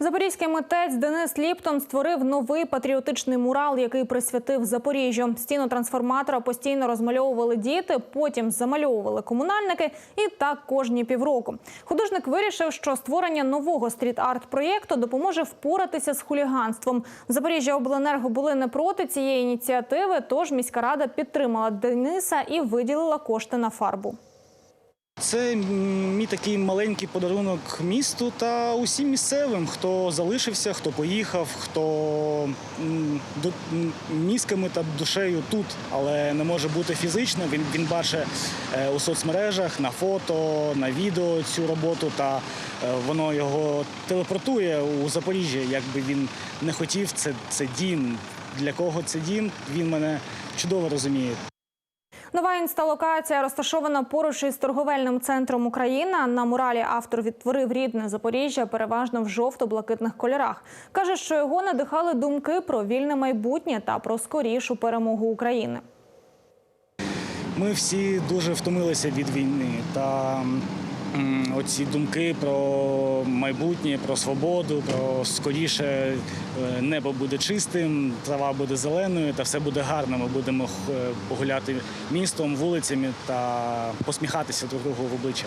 Запорізький митець Денис Ліптон створив новий патріотичний мурал, який присвятив Запоріжжю. Стіну трансформатора постійно розмальовували діти, потім замальовували комунальники, і так кожні півроку. Художник вирішив, що створення нового стріт-арт проєкту допоможе впоратися з хуліганством. Запоріжжя обленерго були не проти цієї ініціативи, тож міська рада підтримала Дениса і виділила кошти на фарбу. Це мій такий маленький подарунок місту та усім місцевим, хто залишився, хто поїхав, хто мізками та душею тут, але не може бути фізично. Він, він бачить е, у соцмережах, на фото, на відео цю роботу, та е, воно його телепортує у Запоріжжя. Якби він не хотів, це, це дім. Для кого це дім? Він мене чудово розуміє. Нова інсталокація розташована поруч із торговельним центром Україна. На муралі автор відтворив рідне Запоріжжя, переважно в жовто-блакитних кольорах. Каже, що його надихали думки про вільне майбутнє та про скорішу перемогу України. Ми всі дуже втомилися від війни та оці думки про майбутнє, про свободу, про скоріше е, небо буде чистим, трава буде зеленою та все буде гарно. Ми будемо е, погуляти містом, вулицями та посміхатися друг другу в обличчя.